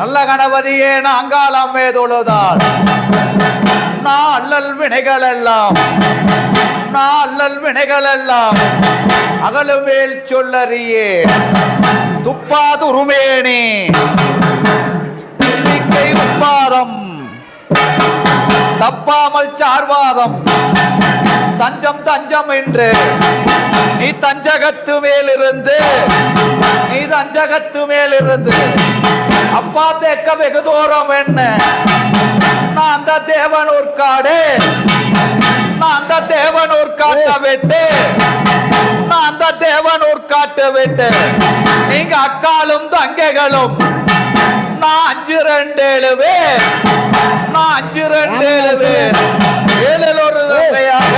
நல்ல கணபதியே நாங்காலம் மேதொழுதாள் நான் அல்லல் வினைகள் எல்லாம் நான் அல்லல் வினைகள் எல்லாம் அகலுமேல் சொல்லறியே. துப்பாதுருமேனி உப்பாதம் தப்பாமல் சார்வாதம் தஞ்சம் தஞ்சம் என்று. நீ தஞ்சகத்து மேலிருந்து. நீ தஞ்சகத்து மேலிருந்து. அப்பா தேக்க வெகு தூரம் என்ன? நான் அந்த தேவனூர் காடு நான் அந்த தேவனூர் காட்ட விட்டு. நான் அந்த தேவனூர் காட்ட விட்டு. நீங்க அக்காலும் தங்கைகளும் நான் அஞ்சு ரெண்டு ஏழு பேர் நான் அஞ்சு ரெண்டு ஏழு பேர் ஏழில் ஒரு தங்கையாக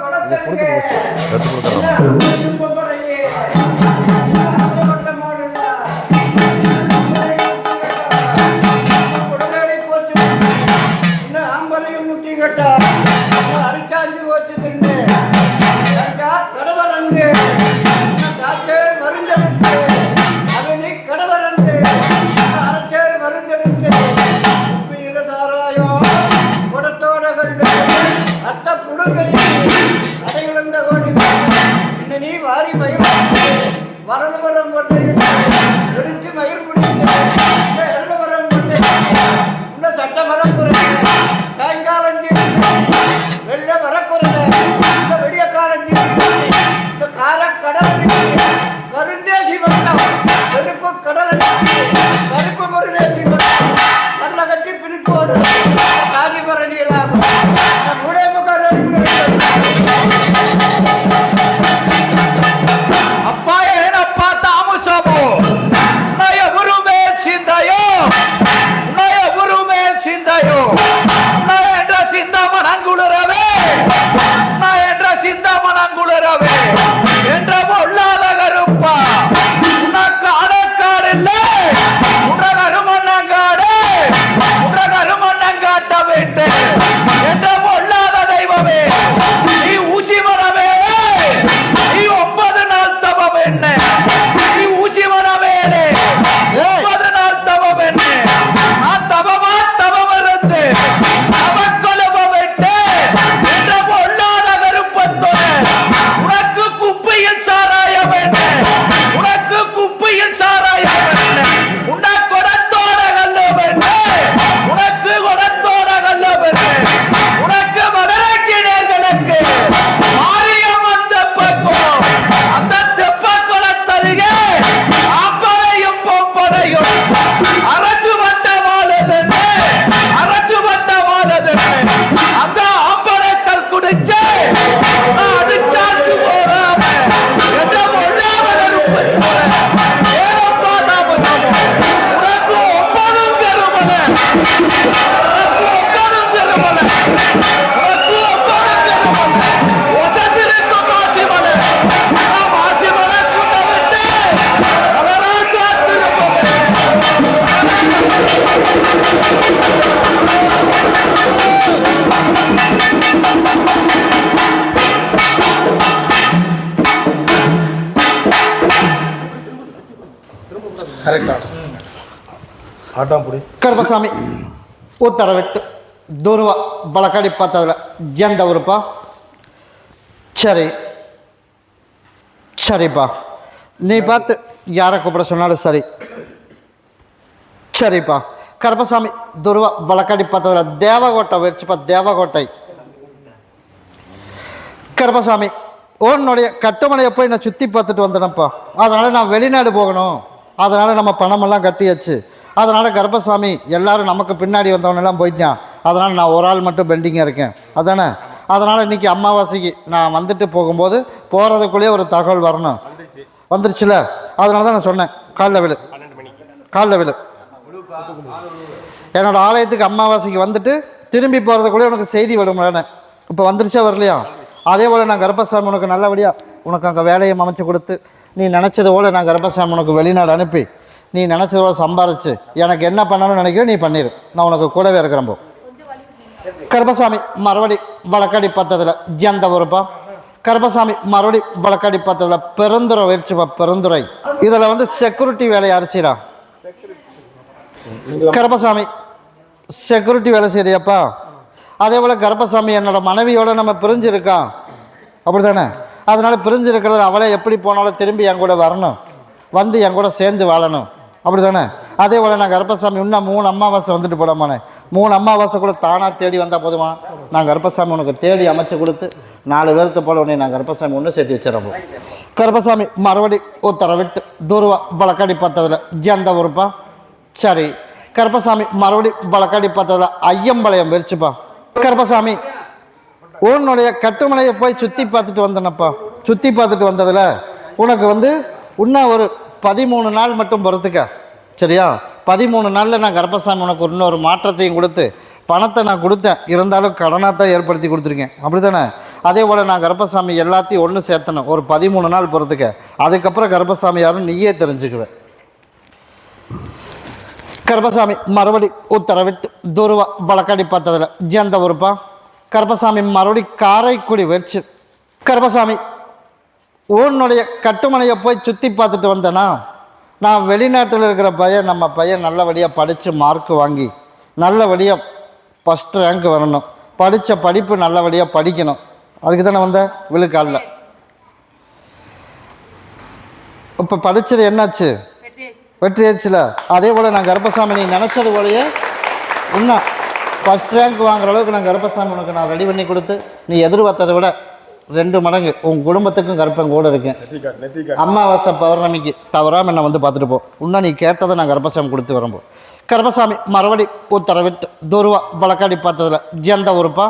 மரலுக்கு ಕರೆಕ್ಟಾ ಆಟಾಂಪುಡಿ ಕರ್ಮಸ್ವಾಮಿ ಉತ್ತರವಿಟ್ಟು ದೂರುವ ಬಳಕಡಿ ಪತ್ತದ್ರ ಜಂದವರುಪ சரி சரிப்பா நீ பார்த்து யாரை கூப்பிட சொன்னாலும் சரி சரிப்பா கருப்பசாமி துருவா வழக்கடி பார்த்ததுல தேவகோட்டை வச்சுப்பா தேவகோட்டை கருப்பசாமி உன்னுடைய கட்டுமனையை போய் நான் சுற்றி பார்த்துட்டு வந்தேனப்பா அதனால் நான் வெளிநாடு போகணும் அதனால் நம்ம பணமெல்லாம் கட்டியாச்சு. அதனால் கர்ப்பசாமி எல்லாரும் நமக்கு பின்னாடி வந்தவனெல்லாம் போயிட்டான் அதனால் நான் ஒரு ஆள் மட்டும் பெண்டிங்காக இருக்கேன். அதானே? அதனால் இன்றைக்கி அமாவாசைக்கு நான் வந்துட்டு போகும்போது போகிறதுக்குள்ளேயே ஒரு தகவல் வரணும். வந்துருச்சுல? அதனால தான் நான் சொன்னேன். காலைல விழு காலைல விழு என்னோட ஆலயத்துக்கு அமாவாசைக்கு வந்துட்டு திரும்பி போகிறதுக்குள்ளே உனக்கு செய்தி விடும்லன்னு இப்போ வந்துருச்சா வரலையா? அதே போல் நான் கர்ப்பசாமி உனக்கு நல்லபடியாக உனக்கு அங்கே வேலையை அமைச்சு கொடுத்து நீ நினச்சது போல் நான் கர்ப்பசாமி உனக்கு வெளிநாடு அனுப்பி நீ நினச்சது போல் சம்பாரிச்சு எனக்கு என்ன பண்ணணும்னு நினைக்கிறேன் நீ பண்ணிடு நான் உனக்கு கூடவே இருக்கிறேன் போ. கருப்பசாமி மறுபடி வழக்கடி பத்ததில் ஜந்த ஊருப்பா கருப்பசாமி மறுபடி வழக்கடி பத்ததில் பெருந்துறை உயர்ச்சிப்பா பெருந்துறை. இதில் வந்து செக்யூரிட்டி வேலை யார் செய்கிறா கருப்பசாமி செக்யூரிட்டி வேலை செய்யறியாப்பா அதே போல் கருப்பசாமி என்னோட மனைவியோட நம்ம பிரிஞ்சிருக்கான் அப்படி தானே அதனால் பிரிஞ்சிருக்கிறது அவளே எப்படி போனாலும் திரும்பி என் கூட வரணும். வந்து என் கூட சேர்ந்து வாழணும். அப்படி தானே அதே போல் நான் கருப்பசாமி இன்னும் மூணு அம்மாவாசை வந்துட்டு போடாமானே மூணு அம்மாவாசை கூட தானாக தேடி வந்தால் போதுமா? நான் கருப்பசாமி உனக்கு தேடி அமைச்சு கொடுத்து நாலு பேர்த்து போல உடனே நான் கருப்பசாமி ஒன்று சேர்த்து வச்சிடறோம் கருப்பசாமி மறுபடி உத்தரவிட்டு தூர்வா வழக்கடி பார்த்ததில் எந்த ஊருப்பா? சரி. கருப்பசாமி மறுபடி வழக்கடி பார்த்ததில் ஐயம்பாளையம் வெறிச்சுப்பா கருப்பசாமி உன்னுடைய கட்டுமலையை போய் சுற்றி பார்த்துட்டு வந்தேனப்பா. சுற்றி பார்த்துட்டு வந்ததில் உனக்கு வந்து இன்னும் ஒரு பதிமூணு நாள் மட்டும் பொறுத்துக்க. சரியா? பதிமூணு நாளில் நான் கர்ப்பசாமி உனக்கு இன்னொரு மாற்றத்தையும் கொடுத்து பணத்தை நான் கொடுத்தேன். இருந்தாலும் கடனாக தான் ஏற்படுத்தி கொடுத்துருக்கேன். அப்படி தானே அதே போல் நான் கர்ப்பசாமி எல்லாத்தையும் ஒன்று சேர்த்தணும் ஒரு பதிமூணு நாள் பொறுத்துக்க. அதுக்கப்புறம் கர்ப்பசாமி யாரும் நீயே தெரிஞ்சுக்குவேன் கர்ப்பசாமி மறுபடி உத்தரவிட்டு துருவா வழக்கடி பார்த்ததில் எந்த ஊருப்பா கருப்பசாமி மறுபடி காரைக்குடி வச்சு கருப்பசாமி உன்னுடைய கட்டுமனையை போய் சுற்றி பார்த்துட்டு வந்தேனா? நான் வெளிநாட்டில் இருக்கிற பையன் நம்ம பையன் நல்லபடியாக படித்து மார்க் வாங்கி நல்லபடியாக ஃபஸ்ட் ரேங்க் வரணும். படித்த படிப்பு நல்லபடியாக படிக்கணும். அதுக்கு தானே வந்தேன் விழுக்காலில். இப்போ படித்தது என்னாச்சு? வெற்றி ஆச்சுல அதே போல் நான் கர்ப்பசாமி நீ நினச்சது போலயே இன்னும் ஃபஸ்ட் ரேங்க் வாங்குற அளவுக்கு நான் கர்ப்பசாமி உனக்கு நான் ரெடி பண்ணி கொடுத்து நீ எதிர்பார்த்ததை விட ரெண்டு மடங்கு உன் குடும்பத்துக்கும் கர்ப்பம் கூட இருக்கேன். அமாவாசை பௌர்ணமிக்கு தவறாமல் என்னை வந்து பார்த்துட்டு போ. இன்னும் நீ கேட்டதை நான் கர்ப்பசாமி கொடுத்து வரம்போ. கர்ப்பசாமி மறுபடி உத்தரவிட்டு துருவா வழக்காடி பார்த்ததில் எந்த ஊருப்பா?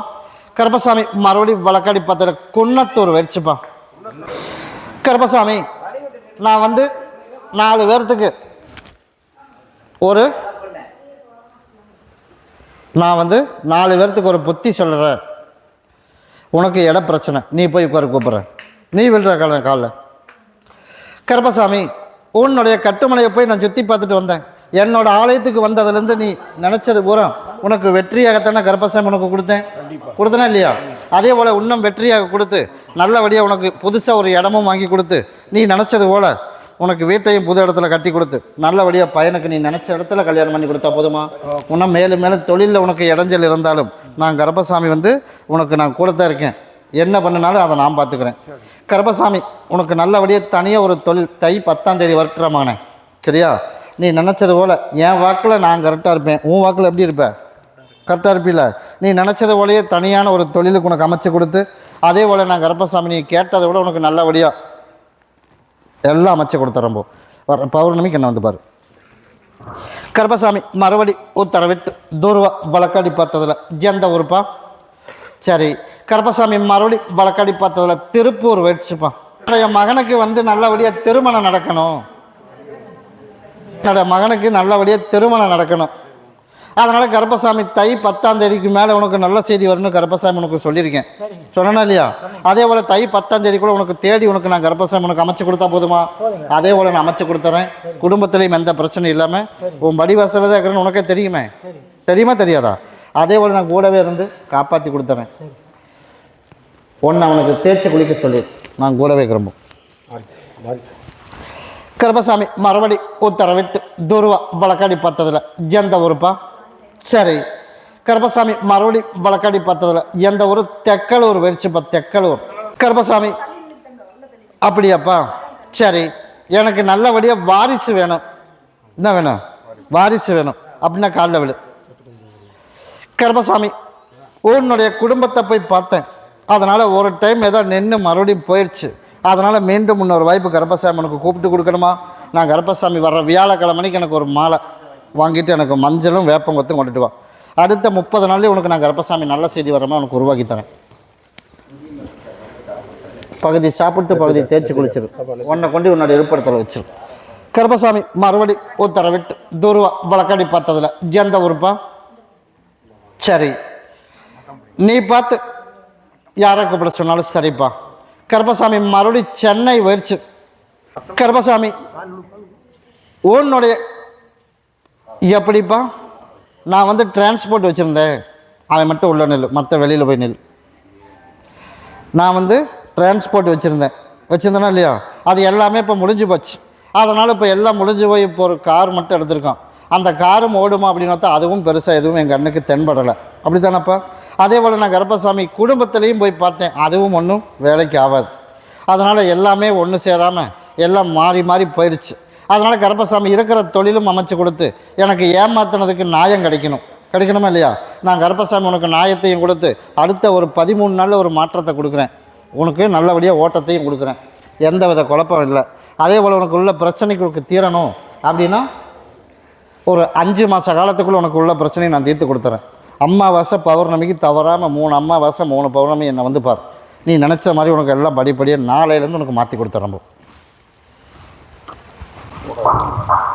கர்ப்பசாமி மறுபடி வழக்காடி பார்த்ததில் குன்னத்தூர் வச்சுப்பா கர்ப்பசாமி நான் வந்து நாலு பேர்த்துக்கு ஒரு நான் வந்து நாலு பேர்த்துக்கு ஒரு புத்தி சொல்கிறேன் உனக்கு இட பிரச்சனை. நீ போய் உட்கார கூப்பிட்றேன். நீ விழுற கால காலில். கருப்பசாமி உன்னுடைய கட்டுமலையை போய் நான் சுற்றி பார்த்துட்டு வந்தேன். என்னோட ஆலயத்துக்கு வந்ததுலேருந்து நீ நினச்சது பூரா உனக்கு வெற்றியாகத்தானே கருப்பசாமி உனக்கு கொடுத்தேன்? கொடுத்தனா இல்லையா? அதே போல் இன்னும் வெற்றியாக கொடுத்து நல்லபடியாக உனக்கு புதுசாக ஒரு இடமும் வாங்கி கொடுத்து நீ நினச்சது போல் உனக்கு வீட்டையும் புது இடத்துல கட்டி கொடுத்து நல்லபடியாக பையனுக்கு நீ நினச்ச இடத்துல கல்யாணம் பண்ணி கொடுத்தா போதுமா? இன்னும் மேலும் மேலும் தொழிலில் உனக்கு இடைஞ்சல் இருந்தாலும் நான் கர்ப்பசாமி வந்து உனக்கு நான் கூட தான் இருக்கேன். என்ன பண்ணினாலும் அதை நான் பார்த்துக்கிறேன். கர்ப்பசாமி உனக்கு நல்லபடியாக தனியாக ஒரு தொழில் தை பத்தாம் தேதி வரட்டுறமானே சரியா? நீ நினச்சது போல் என் வாக்கில் நான் கரெக்டாக இருப்பேன். உன் வாக்கில் எப்படி இருப்பேன் கரெக்டாக இருப்பில்ல? நீ நினச்சது போலயே தனியான ஒரு தொழிலுக்கு உனக்கு அமைச்சு கொடுத்து அதே போல் நான் கர்ப்பசாமி நீ கேட்டதை விட உனக்கு நல்லபடியாக எல்லாம் அமைச்சு கொடுத்துறம்போ வர பௌர்ணமிக்கு என்ன வந்து பாரு. கருப்பசாமி மறுபடி உத்தரவிட்டு துருவா வழக்காடி பார்த்ததில் எந்த ஊருப்பா? சரி கருப்பசாமி மறுபடி வழக்காடி பார்த்ததில் திருப்பூர் வச்சுப்பா என்னுடைய மகனுக்கு வந்து நல்லபடியாக திருமணம் நடக்கணும். என்னுடைய மகனுக்கு நல்லபடியாக திருமணம் நடக்கணும். அதனால் கருப்பசாமி தை பத்தாம் தேதிக்கு மேலே உனக்கு நல்ல செய்தி வரும்னு கருப்பசாமி உனக்கு சொல்லியிருக்கேன். சொன்னேனா இல்லையா? அதே போல் தை பத்தாம் தேதி கூட உனக்கு தேடி உனக்கு நான் கருப்பசாமி உனக்கு அமைச்சு கொடுத்தா போதுமா? அதே போல் நான் அமைச்சு கொடுத்துறேன். குடும்பத்துலேயும் எந்த பிரச்சனையும் இல்லாமல் உன் படி வசதியாக இருக்கிறேன்னு உனக்கே தெரியுமே. தெரியுமா தெரியாதா? அதே போல் நான் கூடவே இருந்து காப்பாற்றி கொடுத்துறேன். ஒன்று அவனுக்கு தேய்ச்சி குளிக்க சொல்லி நான் கூடவே கிளம்பும். கருப்பசாமி மறுபடி உத்தரவிட்டு துருவா வழக்காடி பார்த்ததில் எந்த ஊருப்பா? சரி. கருப்பசாமி மறுபடி வழக்காடி பார்த்ததில் எந்த ஊர்? தெக்கலூர் வெறிச்சுப்பா தெக்கலூர். கருப்பசாமி அப்படியாப்பா? சரி. எனக்கு நல்லபடியாக வாரிசு வேணும். என்ன வேணும்? வாரிசு வேணும். அப்படின்னா காலில் விழு. கருப்பசாமி உன்னுடைய குடும்பத்தை போய் பார்த்தேன். அதனால் ஒரு டைம் ஏதோ நின்று மறுபடியும் போயிடுச்சு அதனால் மீண்டும் இன்னொரு வாய்ப்பு கருப்பசாமி உனக்கு கூப்பிட்டு கொடுக்கணுமா? நான் கருப்பசாமி வர்ற வியாழக்கிழமைக்கு எனக்கு ஒரு மாலை. வாங்கிட்டு எனக்கு மஞ்சளும் வேப்பங்கொத்தும் கொண்டுட்டு வா. அடுத்த முப்பது நாள்லேயே உனக்கு நான் கருப்பசாமி நல்ல செய்தி வரமா உனக்கு உருவாக்கி தரேன். பகுதி சாப்பிட்டு பகுதி தேய்ச்சி குளிச்சிரு. உன்னை கொண்டு உன்னோட இருப்பிடத்தில் வச்சிரு. கருப்பசாமி மறுபடி உத்தரவிட்டு துருவா வழக்கடி பார்த்ததில் எந்த உறுப்பா சரி. நீ பார்த்து யாரை கூப்பிட சொன்னாலும் சரிப்பா. கருப்பசாமி மறுபடி சென்னை போயிடுச்சு கருப்பசாமி உன்னுடைய எப்படிப்பா? நான் வந்து டிரான்ஸ்போர்ட் வச்சுருந்தேன். அவன் மட்டும் உள்ள நெல் மற்ற வெளியில் போய் நெல் நான் வந்து டிரான்ஸ்போர்ட் வச்சுருந்தேன். வச்சுருந்தேனா இல்லையா? அது எல்லாமே இப்போ முடிஞ்சு போச்சு. அதனால் இப்போ எல்லாம் முடிஞ்சு போய் இப்போ ஒரு கார் மட்டும் எடுத்திருக்கான். அந்த காரும் ஓடுமா அப்படின்னு பார்த்தா அதுவும் பெருசாக எதுவும் எங்கள் கண்ணுக்கு தென்படலை. அப்படி தானப்பா அதே போல் நான் கருப்பசாமி குடும்பத்துலேயும் போய் பார்த்தேன். அதுவும் ஒன்றும் வேலைக்கு ஆகாது. அதனால் எல்லாமே ஒன்று சேராமல் எல்லாம் மாறி மாறி போயிடுச்சு அதனால் கருப்பசாமி இருக்கிற தொழிலும் அமைச்சு கொடுத்து எனக்கு ஏமாத்தினதுக்கு நியாயம் கிடைக்கணும். கிடைக்கணுமா இல்லையா? நான் கருப்பசாமி உனக்கு நியாயத்தையும் கொடுத்து அடுத்த ஒரு பதிமூணு நாளில் ஒரு மாற்றத்தை கொடுக்குறேன். உனக்கு நல்லபடியாக ஓட்டத்தையும் கொடுக்குறேன். எந்த வித குழப்பம் இல்லை. அதே போல் உனக்கு உள்ள பிரச்சனைகளுக்கு தீரணும் அப்படின்னா ஒரு அஞ்சு மாத காலத்துக்குள்ளே உனக்கு உள்ள பிரச்சனையை நான் தீர்த்து கொடுத்துறேன். அம்மாவாசை பௌர்ணமிக்கு தவறாமல் மூணு அம்மாவாசை மூணு பௌர்ணமி என்னை வந்து பார். நீ நினச்ச மாதிரி உனக்கு எல்லாம் படிப்படியாக நாளையிலேருந்து உனக்கு மாற்றி கொடுத்துறேன் Wow.